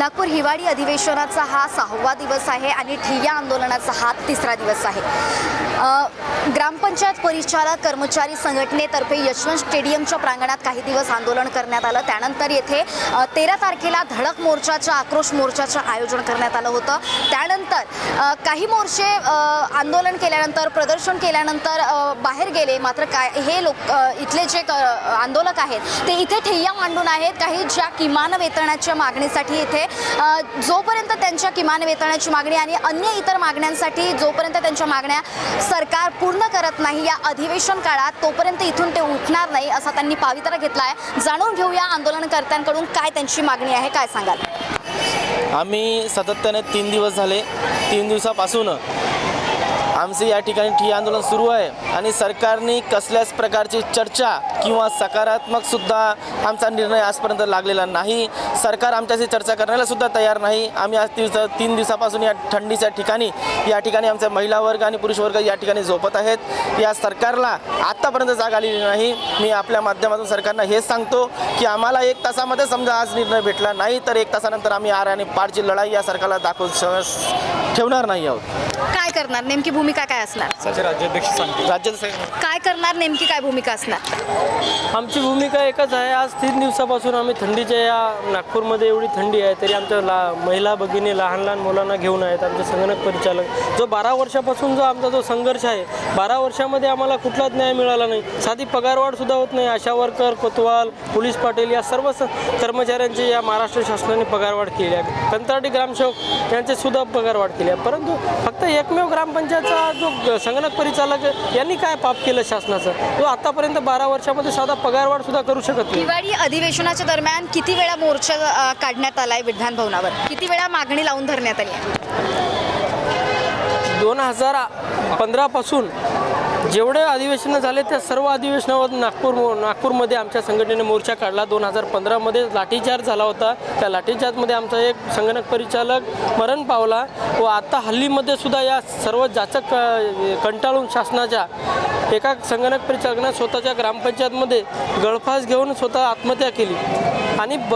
नागपूर हिवाळी अधिवेशनाचा हा सहावा दिवस आहे आणि ठिय्या आंदोलनाचा हा तिसरा दिवस आहे. ग्रामपंचायत परिचालक कर्मचारी संघटनेतर्फे यशवंत स्टेडियमच्या प्रांगणात काही दिवस आंदोलन करण्यात आलं. त्यानंतर येथे तेरा तारखेला धडक मोर्चाच्या आक्रोश मोर्चाचं आयोजन करण्यात आलं होतं. त्यानंतर काही मोर्चे आंदोलन केल्यानंतर प्रदर्शन केल्यानंतर बाहेर गेले. मात्र काय हे लोक इथले जे क- आंदोलक आहेत ते इथे ठेय्या मांडून आहेत. काही ज्या किमान वेतनाच्या मागणीसाठी इथे जोपर्यंत त्यांच्या किमान वेतनाची मागणी आणि अन्य इतर मागण्यांसाठी जोपर्यंत त्यांच्या मागण्या सरकार पूर्ण करत नाही या अधिवेशन काळात तोपर्यंत इथून ते उठणार नाही असा त्यांनी पावित्रा घेतला आहे. जाणून घेऊया आंदोलनकर्त्यांकडून काय त्यांची मागणी आहे काय सांगाल? आम्ही सातत्याने तीन दिवस झाले. तीन दिवसापासून आमचे या ठिकाणी ठिय्या आंदोलन सुरू आहे आणि सरकारने कसल्याच प्रकारची चर्चा किंवा सकारात्मकसुद्धा आमचा निर्णय आजपर्यंत लागलेला नाही. सरकार आमच्याशी चर्चा करण्याला सुद्धा तयार नाही. आम्ही आज दिवस तीन दिवसापासून या थंडीच्या ठिकाणी या ठिकाणी आमचा महिला वर्ग आणि पुरुष वर्ग या ठिकाणी झोपत आहेत. या सरकारला आत्तापर्यंत जाग आलेली नाही. मी आपल्या माध्यमातून सरकारनं हेच सांगतो की आम्हाला एक तासामध्ये समजा आज निर्णय भेटला नाही तर एक तासानंतर आम्ही आर आणि पारची लढाई या सरकारला दाखवून ठेवणार नाही आहोत. काय करणार? नेमकी भूमिका काय असणार? राज्याध्यक्ष सांगतील. काय करणार नेमकी काय भूमिका असणार? आमची भूमिका एकच आहे आज तीन दिवसापासून आम्ही थंडीच्या या नागपूरमध्ये एवढी थंडी आहे तरी आमच्या ला महिला भगिनी लहान लहान मुलांना घेऊन आहेत आमचे संगणक परिचालक. जो बारा वर्षापासून जो आमचा जो संघर्ष आहे बारा वर्षामध्ये आम्हाला कुठलाच न्याय मिळाला नाही. साधी पगारवाढ सुद्धा होत नाही आशा वर्कर कोतवाल पोलीस पाटील या सर्व स- कर्मचाऱ्यांची या महाराष्ट्र शासनाने पगारवाढ केली आहे. कंत्राटी ग्रामसेवक यांचे सुद्धा पगारवाढ केली आहे. परंतु फक्त एकमेव ग्रामपंचायतचा जो संगणक परिचालक यांनी काय पाप केलं शासनाचं? तो आतापर्यंत बारा वर्षामध्ये साधा पगारवाढ सुद्धा करू शकत नाही. हिवाळी अधिवेशनाच्या दरम्यान किती वेळा मोर्चा काढण्यात आलाय विधान भवनावर? किती वेळा मागणी लावून धरण्यात आली दोन हजार पंधरापासून जेवढे अधिवेशनं झाले त्या सर्व अधिवेशनावर नागपूर नागपूरमध्ये आमच्या संघटनेने मोर्चा काढला. दोन हजार पंधरामध्ये लाठीचार्ज झाला होता. त्या लाठीचार्जमध्ये आमचा एक संगणक परिचालक मरण पावला व आता हल्लीमध्ये सुद्धा या सर्व जाचक कंटाळून शासनाच्या एका संगणक परिचालकानं स्वतःच्या ग्रामपंचायतमध्ये गळफास घेऊन स्वतः आत्महत्या केली. आणि ब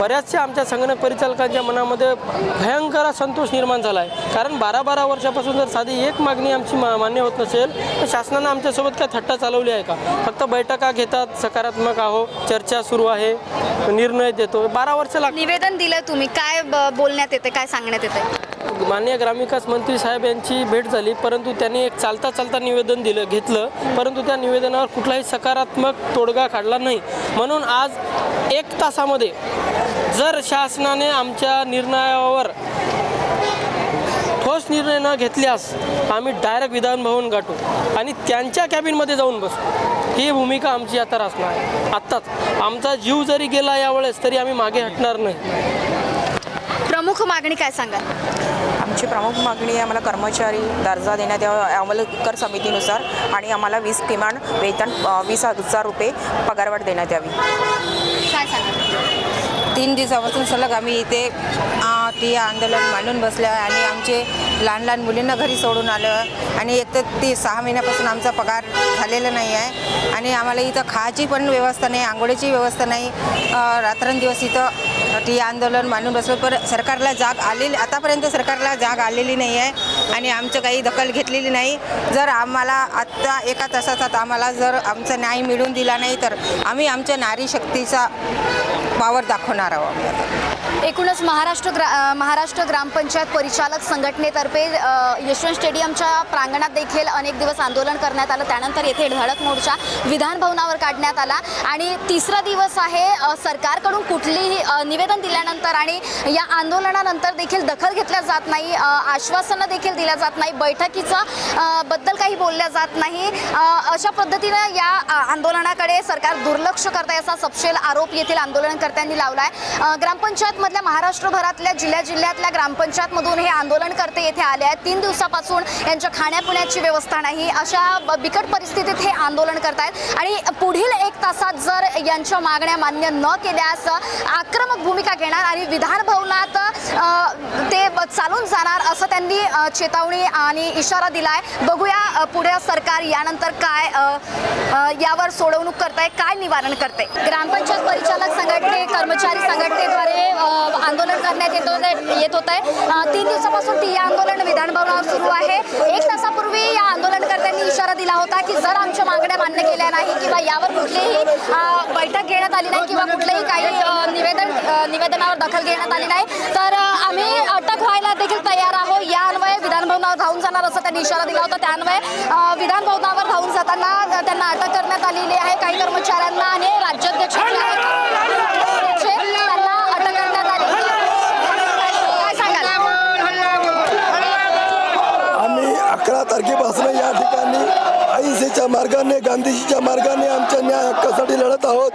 बऱ्याचशा आमच्या संगणक परिचालकांच्या मनामध्ये भयंकर असंतोष निर्माण झाला आहे. कारण बारा बारा वर्षापासून जर साधी एक मागणी आमची मा मान्य होत नसेल तर शासनानं आमच्यासोबत काय थट्टा चालवली आहे का? फक्त बैठका घेतात सकारात्मक आहो चर्चा सुरू आहे निर्णय देतो. बारा वर्ष लाग निवेदन दिलं तुम्ही. काय ब- बोलण्यात येते काय सांगण्यात येते माननीय ग्रामविकास मंत्री साहेब यांची भेट झाली परंतु त्यांनी एक चालता चालता निवेदन दिलं घेतलं परंतु त्या निवेदनावर कुठलाही सकारात्मक तोडगा काढला नाही. म्हणून आज एक तासामध्ये जर शासनाने आमच्या निर्णयावर ठोस निर्णय न घेतल्यास आम्ही डायरेक्ट विधान भवन गाठू आणि त्यांच्या कॅबिनमध्ये जाऊन बसू. ही भूमिका आमची आता असणार आहे. आत्ताच आमचा जीव जरी गेला यावेळेस तरी आम्ही मागे हटणार नाही. प्रमुख मागणी काय सांगाल? आमची प्रमुख मागणी आहे आम्हाला कर्मचारी दर्जा देण्यात यावा अंमल कर समितीनुसार आणि आम्हाला वीस किमान वेतन वीस हजार रुपये पगारवाढ देण्यात यावी. काय तीन दिवसापासून सलग आम्ही इथे ती आंदोलन मांडून बसलं आणि आमचे लहान लहान मुलींना घरी सोडून आलं आणि एक तर ती सहा महिन्यापासून आमचा पगार झालेला नाही आहे आणि आम्हाला इथं खायची पण व्यवस्था नाही आंघोळीची व्यवस्था नाही. रात्रंदिवस इथं टी आंदोलन मानून बसलो पण सरकारला जाग आलेली आतापर्यंत सरकारला जाग आलेली नाही आहे आणि आमचं काही दखल घेतलेली नाही. जर आम्हाला आत्ता एका तासात आम्हाला जर आमचा न्याय मिळून दिला नाही तर आम्ही आमच्या नारी शक्तीचा पावर दाखवणार आहोत. एकूणच महाराष्ट्र ग्रा महाराष्ट्र ग्रामपंचायत परिचालक संघटनेतर्फे यशवंत स्टेडियमच्या प्रांगणात देखील अनेक दिवस आंदोलन करण्यात आलं. त्यानंतर येथे धडक मोर्चा विधान भवनावर काढण्यात आला. आणि तिसरा दिवस आहे सरकारकडून कुठलीही निवेदन दिल्यानंतर आणि या आंदोलनानंतर देखील दखल घेतल्या जात नाही आश्वासनं देखील दिल्या जात नाही बैठकीचं बद्दल काही बोलल्या जात नाही. अशा पद्धतीनं या आंदोलनाकडे सरकार दुर्लक्ष करत आहे असा सपशेल आरोप येथील आंदोलनकर्त्यांनी लावला आहे ग्रामपंचायतमधल्या महाराष्ट्रभरातल्या जिल्ह्या जिल्ह्यातल्या ग्रामपंचायतमधून हे आंदोलनकर्ते येथे आले आहेत. तीन दिवसापासून यांच्या खाण्यापिण्याची व्यवस्था नाही. अशा ब- बिकट परिस्थितीत हे आंदोलन करतायत. आणि पुढील एक तासात जर यांच्या मागण्या मान्य न केल्यास आक्रमक भूमिका घेणार आणि विधान भवनात ते चालून जाणार असं त्यांनी चेतावणी आणि इशारा दिलाय. बघूया पुढे सरकार यानंतर काय यावर सोडवणूक करताय काय निवारण करते ग्रामपंचायत परिचालक संघटने कर्मचारी संघटनेद्वारे आंदोलन करण्यात येतो येत होत आहे तीन दिवसापासून ती आंदोलन विधानभवनावर सुरू आहे. एक तासापूर्वी या आंदोलनकर्त्यांनी इशारा दिला होता की जर आमच्या मागण्या मान्य केल्या नाही किंवा यावर कुठलीही बैठक घेण्यात आली नाही किंवा कुठलंही काही निवेदन निवेदनावर दखल घेण्यात आली नाही तर आम्ही अटक व्हायला देखील तयार आहोत. या अन्वये विधानभवनावर धावून जाणार असं त्यांनी इशारा दिला होता. त्या अन्वये विधानभवनावर धावून जाताना त्यांना अटक करण्यात आलेली आहे. काही कर्मचाऱ्यांना आणि राज्याध्यक्ष गांधीजीच्या मार्गाने आमच्या न्याय हक्कासाठी लढत आहोत.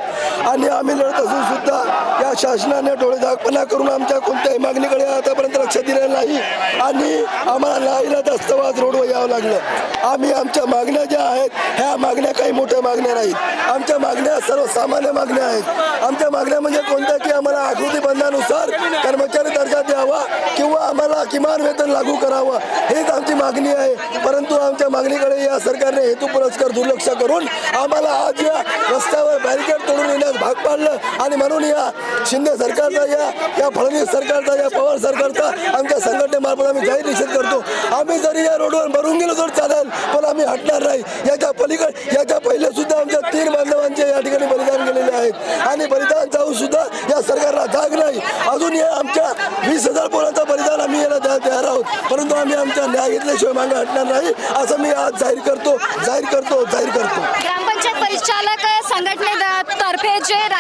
आणि आम्ही लढत असून सुद्धा या शासनाने डोळेझाकपणा करून आमच्या कोणत्याही मागणीकडे आतापर्यंत लक्ष दिलेलं नाही. आणि आम्हाला नाईला वाज रोडवर यावं लागलं. आम्ही आमच्या मागण्या ज्या आहेत ह्या मागण्या काही मोठ्या मागण्या नाहीत. आमच्या मागण्या सर्वसामान्य मागण्या आहेत. आमच्या मागण्या म्हणजे कोणत्या की आम्हाला आकृती बंधानुसार कर्मचारी दर्जा द्यावा किंवा आम्हाला किमान वेतन लागू करावं. हेच आमची मागणी आहे. परंतु आमच्या मागणीकडे या सरकारने हेतू पुरस्कार दुर्लक्ष करून आम्हाला आज या रस्त्यावर बॅरिकेड तोडून येण्यास भाग पाडलं. आणि म्हणून या शिंदे सरकारचा या या फडणवीस सरकारचा या पवार सरकारचा आमच्या संघटनेमार्फत आम्ही जाहीर निषेध करतो. आम्ही जरी या रोडवर मरून गेलो तर चालेल पण आम्ही हटणार नाही. याच्या पलीकडे याच्या पहिले सुद्धा आमच्या तीन बांधवांचे या ठिकाणी बलिदान गेलेले आहेत. आणि बलिदान जाऊन सुद्धा या सरकारला जाग नाही. अजून या आमच्या वीस हजार पोरांचं बलिदान आम्ही याला द्या तयार आहोत. परंतु आम्ही आमच्या न्याय घेतल्याशिवाय मागे हटणार नाही असं मी आज जाहीर करतो जाहीर करतो जाहीर करतो.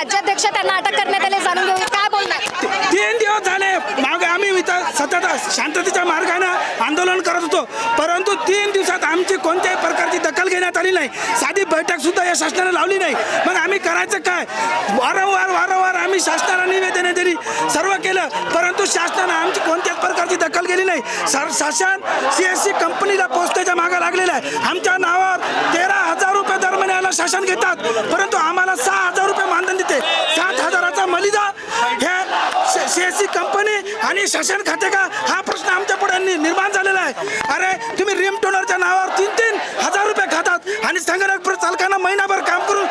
राज्याध्यक्ष त्यांना अटक करण्यात आले जाणून घेऊ काय बोलणार? तीन दिवस झाले मागे आम्ही इथं सतत शांततेच्या मार्गानं आंदोलन करत होतो. परंतु तीन दिवसात आमची कोणत्याही प्रकारची दखल घेण्यात आली नाही. साधी बैठक सुद्धा या शासनाने लावली नाही. मग आम्ही करायचं काय? वारंवार वारंवार आम्ही शासनाला निवेदने दिली. सर्व केलं. परंतु शासनानं आमची कोणत्याच प्रकारची दखल गेली नाही. सर शासन सी एस सी कंपनीला पोस्टेच्या मागे लागलेलं आहे. आमच्या नावावर तेरा हजार रुपये दर महिन्याला शासन घेतात. परंतु आम्हाला सहा हजार रुपये मानधन देते. सात हजाराचा मलिदा हे सीएससी कंपनी आणि शासन खाते का? हा प्रश्न आमच्या पुढे निर्माण झालेला आहे. अरे तुम्ही रिम टोनरच्या नावावर तीन तीन हजार रुपये खातात आणि संगणक चालकांना महिनाभर काम करून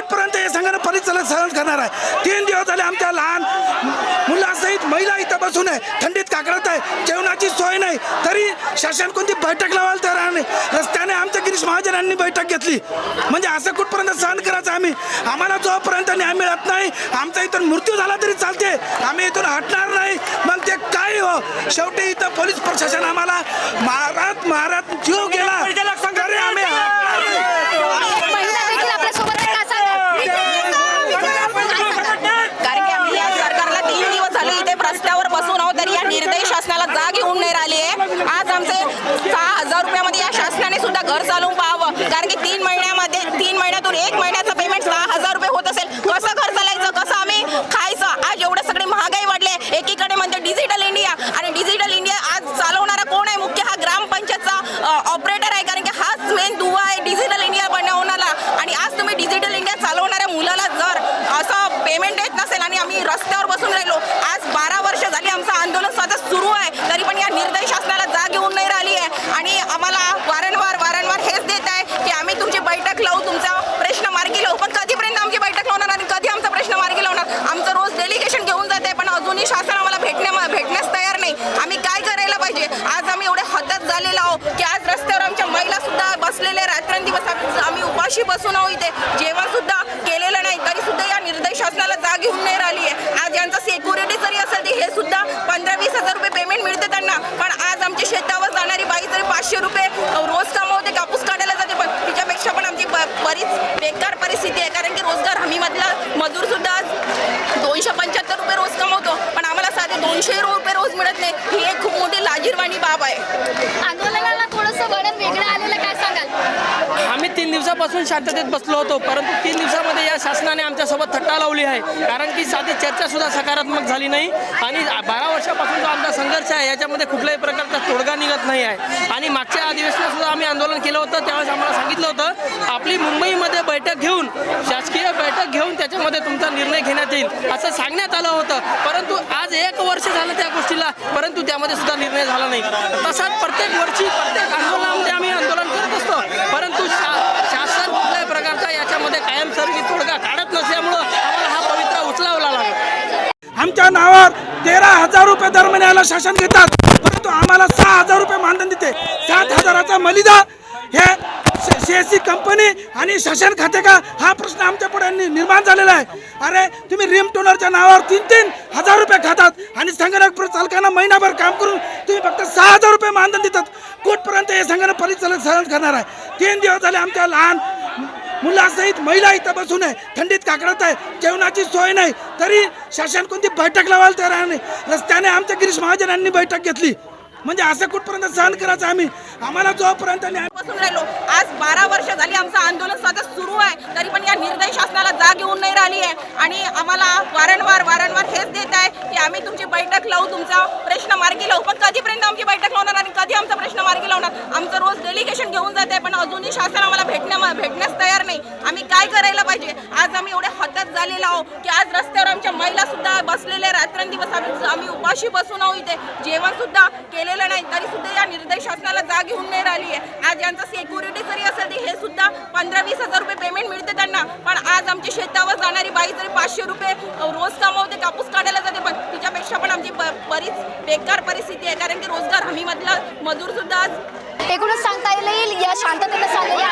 शेवटपर्यंत हे संगणक परिचालक सहन करणार आहे. तीन दिवस झाले आमच्या लहान मुलासहित महिला इथं बसून आहे. थंडीत काकडत आहे. जेवणाची सोय नाही. तरी शासन कोणती बैठक लावायला तयार नाही रस्त्याने आमच्या गिरीश महाजनांनी बैठक घेतली. म्हणजे असं कुठपर्यंत सहन करायचं आम्ही? आम्हाला जोपर्यंत न्याय मिळत नाही आमचा इथून मृत्यू झाला तरी चालते आम्ही इथून हटणार नाही. मग ते काय हो? शेवटी इथं पोलीस प्रशासन आम्हाला मारत महाराज जीव गेला तरी आम्ही हटणार नाही. महिला देखील आपल्यासोबत आहे, काय सांगाल? कारण की आम्ही या सरकारला तीन दिवस झाले इथे रस्त्यावर बसून आहोत तरी या निर्दयी शासनाला जाग येऊन नाही राहिली आहे आज आमचे सहा हजार रुपयामध्ये या शासनाने सुद्धा घर चालवून पाहावं. कारण की तीन महिन्यामध्ये तीन महिन्यातून एक महिन्याचं पेमेंट सहा हजार रुपये होत असेल. कसं घर चालायचं? कसं आम्ही खायचं? आज एवढं सगळे महागाई वाढले. एकीकडे म्हणते डिजिटल इंडिया आणि डिजिटल इंडिया आज चालवणारा कोण आहे? मुख्य हा ग्रामपंचायतचा ऑपरेटर आहे. कारण की हाच मेन दुवा आहे डिजिटल इंडिया बनवण्याला. आणि आज तुम्ही डिजिटल इंडिया चालवणाऱ्या मुलाला जर असं पेमेंट देत नसेल आणि आम्ही रस्त्यावर बसून राहिलो आज बारा वर्ष झाली आमचं आंदोलन सतत सुरू आहे तरी पण या निर्दयी शासनाला जाग येऊन नाही राहिली आहे आणि आम्हाला वारंवार वारंवार हेच देत आहे की आम्ही तुमची बैठक लावू तुमचा प्रश्न मार्गी लावू पण कधीपर्यंत आमची बैठक लावणार आणि कधी आमचा प्रश्न मार्गी लावणार आमचं रोज डेलिगेशन घेऊन जाते पण अजूनही शासन आम्हाला भेटण्या भेटण्यास तयार नाही आम्ही काय करायला पाहिजे. आज आम्ही एवढे हातात झालेलो आहो की आज रस्त्यावर आमच्या महिला सुद्धा बसलेल्या रात्रंदिवस आम्ही उपाशी बसून आहो इथे. जेवण सुद्धा केलेलं नाही तरी सुद्धा या निर्दयी शासनाला जाग येऊन नाही राहिली आहे. आज यांचा सिक्युरिटी जरी असेल तर हे सुद्धा पंधरा वीस हजार रुपये पेमेंट मिळते त्यांना. पण आज आमची शेतावर जाणारी बाई जरी पाचशे रुपये रोज कमावते कापूस काढायला जाते पण तिच्यापेक्षा पण आमची ब- बरीच bye. दिवसापासून शांततेत बसलो होतो परंतु तीन दिवसामध्ये या शासनाने आमच्यासोबत थट्टा लावली आहे. कारण की साधी चर्चासुद्धा सकारात्मक झाली नाही. आणि बारा वर्षापासून जो आमचा संघर्ष आहे याच्यामध्ये कुठल्याही प्रकारचा तोडगा निघत नाही आहे. आणि मागच्या अधिवेशनातसुद्धा आम्ही आंदोलन केलं होतं त्यावेळेस आम्हाला सांगितलं होतं आपली मुंबईमध्ये बैठक घेऊन शासकीय बैठक घेऊन त्याच्यामध्ये तुमचा निर्णय घेण्यात येईल असं सांगण्यात आलं होतं. परंतु आज एक वर्ष झालं त्या गोष्टीला परंतु त्यामध्ये सुद्धा निर्णय झाला नाही. तसाच प्रत्येक वर्षी प्रत्येक आंदोलनामध्ये आम्ही आंदोलन करत असतो. परंतु शा- शासन कुठल्याही प्रकारचा याच्यामध्ये कायमस्वरूपी तोडगा काढत नसल्यामुळं आम्हाला हा पवित्रा उचलावला लागला नावावर तेरा हजार रुपये दर महिन्याला शासन घेतात परंतु आम्हाला सहा हजार रुपये मानधन देते. सात हजाराचा मलिदा हे सीएससी कंपनी आणि शासन खाते का? हा प्रश्न आमच्या पुढे निर्माण झालेला आहे. अरे तुम्ही रिम टोनरच्या नावावर तीन तीन हजार रुपये खातात आणि संगणक चालकांना महिनाभर काम करून तुम्ही फक्त सहा हजार रुपये मानधन देतात. कुठपर्यंत हे संगणक परिचालक सहन करणार आहे. तीन दिवस झाले आमच्या लहान मुलासहित महिला इथं बसून आहे. थंडीत काकडत आहे. जेवणाची सोय नाही. तरी शासन कोणती बैठक लावायला तयार नाही रस्त्याने आमच्या गिरीश महाजनांनी बैठक घेतली. म्हणजे असं कुठपर्यंत सहन करायचं आम्ही? आम्हाला जोपर्यंत बसून राहिलो. आज बारा वर्ष झाली आमचं आंदोलन सतत सुरू आहे. तरी पण या निर्दय शासनाला जाग येऊन नाही राहिली आहे. आणि आम्हाला वारंवार वारंवार हेच देत आहे की आम्ही तुमची बैठक लावू तुमचा प्रश्न मार्गी लावू. पण कधीपर्यंत आमची बैठक लावणार आणि कधी आमचा प्रश्न मार्गी लावणार. आमचं रोज डेलिगेशन घेऊन जाते पण अजूनही शासन आम्हाला भेटण्या भेटण्यास तयार नाही. आम्ही काय करायला पाहिजे? आज आम्ही एवढे हद्दत झालेलो आहो की आज रस्त्यावर आमच्या महिला सुद्धा बसलेले रात्रंदिवस आम्ही आम्ही उपाशी बसून आहोत इथे. जेवण सुद्धा केलेलं नाही तरी सुद्धा या निर्दय शासनाला जाग घेऊन नाही राहिली आहे. आज यांचं सिक्युरिटी जरी असेल ती हे सुद्धा पंधरा वीस हजार रुपये पेमेंट मिळते त्यांना. पण आज आमच्या शेतावर जाणारी बाई जरी पाचशे रुपये रोज कमावते कापूस काढायला जाते पण तिच्यापेक्षा पण आमची बरीच बेकार परिस्थिती आहे कारण की रोजगार हमीमधला मजूर सुद्धा आज एकूणच सांगता येईल या शांततेने चाललेल्या